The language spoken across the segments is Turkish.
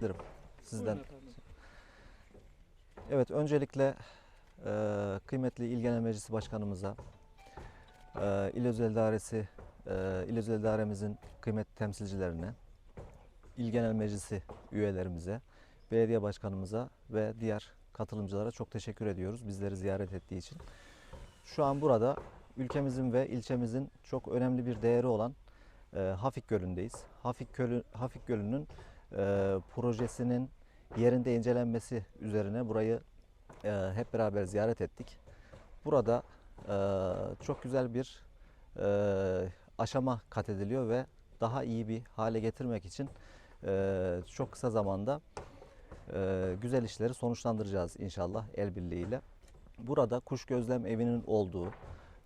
beklerim sizden. Evet, öncelikle e, kıymetli İl Genel Meclisi Başkanımıza, e, İl Özel İdaresi, e, İl Özel İdaremizin kıymetli temsilcilerine, İl Genel Meclisi üyelerimize, belediye başkanımıza ve diğer katılımcılara çok teşekkür ediyoruz bizleri ziyaret ettiği için. Şu an burada ülkemizin ve ilçemizin çok önemli bir değeri olan e, Hafik Gölü'ndeyiz. Hafik, Gölü, Hafik Gölü'nün e, projesinin yerinde incelenmesi üzerine burayı e, hep beraber ziyaret ettik. Burada e, çok güzel bir e, aşama kat ediliyor ve daha iyi bir hale getirmek için e, çok kısa zamanda e, güzel işleri sonuçlandıracağız inşallah el birliğiyle. Burada kuş gözlem evinin olduğu,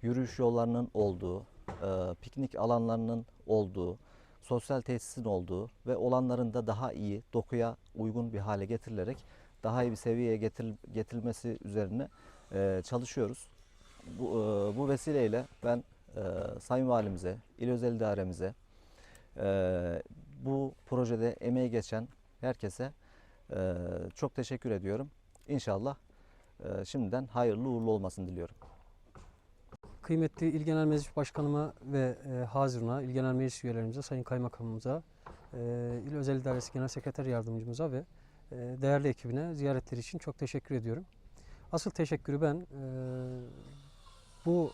yürüyüş yollarının olduğu, e, piknik alanlarının olduğu, sosyal tesisin olduğu ve olanların da daha iyi, dokuya uygun bir hale getirilerek daha iyi bir seviyeye getir, getirilmesi üzerine e, çalışıyoruz. Bu, e, bu vesileyle ben e, Sayın Valimize, İl Özel İdaremize, e, bu projede emeği geçen herkese e, çok teşekkür ediyorum. İnşallah e, şimdiden hayırlı uğurlu olmasını diliyorum. Kıymetli İl Genel Meclis Başkanıma ve e, Hazırına, İl Genel Meclis üyelerimize, Sayın Kaymakamımıza, e, İl Özel İdaresi Genel Sekreter Yardımcımıza ve e, değerli ekibine ziyaretleri için çok teşekkür ediyorum. Asıl teşekkürü ben e, bu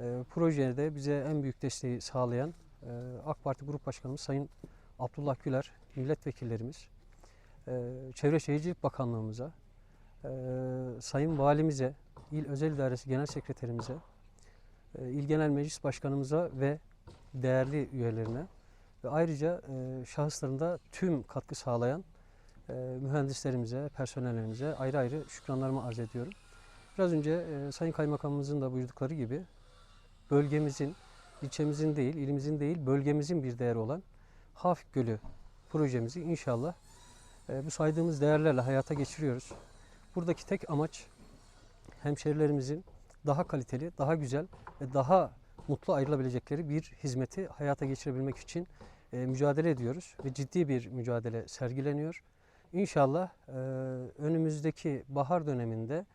e, projede bize en büyük desteği sağlayan e, AK Parti Grup Başkanımız Sayın Abdullah Güler, milletvekillerimiz, e, Çevre Şehircilik Bakanlığımıza, e, Sayın Valimize, İl Özel İdaresi Genel Sekreterimize, İl Genel Meclis Başkanımıza ve değerli üyelerine ve ayrıca e, şahıslarında tüm katkı sağlayan e, mühendislerimize, personellerimize ayrı ayrı şükranlarımı arz ediyorum. Biraz önce e, Sayın Kaymakamımızın da buyurdukları gibi bölgemizin, ilçemizin değil, ilimizin değil, bölgemizin bir değeri olan Hafik Gölü projemizi inşallah e, bu saydığımız değerlerle hayata geçiriyoruz. Buradaki tek amaç hemşerilerimizin daha kaliteli, daha güzel ve daha mutlu ayrılabilecekleri bir hizmeti hayata geçirebilmek için e, mücadele ediyoruz ve ciddi bir mücadele sergileniyor. İnşallah e, önümüzdeki bahar döneminde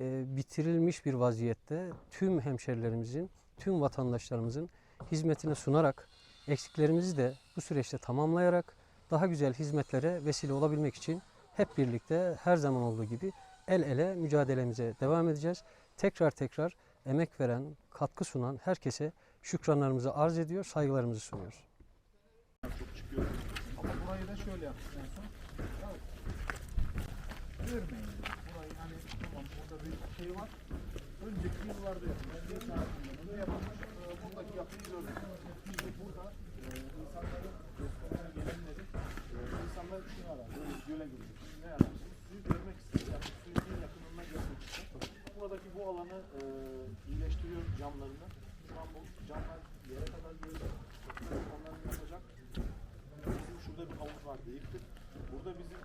e, bitirilmiş bir vaziyette tüm hemşerilerimizin, tüm vatandaşlarımızın hizmetine sunarak eksiklerimizi de bu süreçte tamamlayarak daha güzel hizmetlere vesile olabilmek için hep birlikte her zaman olduğu gibi el ele mücadelemize devam edeceğiz. Tekrar tekrar emek veren, katkı sunan herkese şükranlarımızı arz ediyor, saygılarımızı sunuyoruz. çok. Ama burayı da şöyle yaptık en son. Burayı hani tamam burada bir şey var. Önceki yıllarda yapılmış. Bir tarihinde yapılmış. Ee, Buradaki yapıyı gördük. Biz de burada bu alanı e, iyileştiriyor camlarını. Şu an bu camlar yere kadar gelecek. Onların yapacak. Bizim şurada bir havuz vardı yıktık. Burada bizim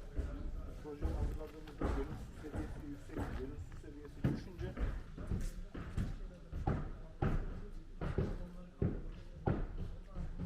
projeyi hazırladığımızda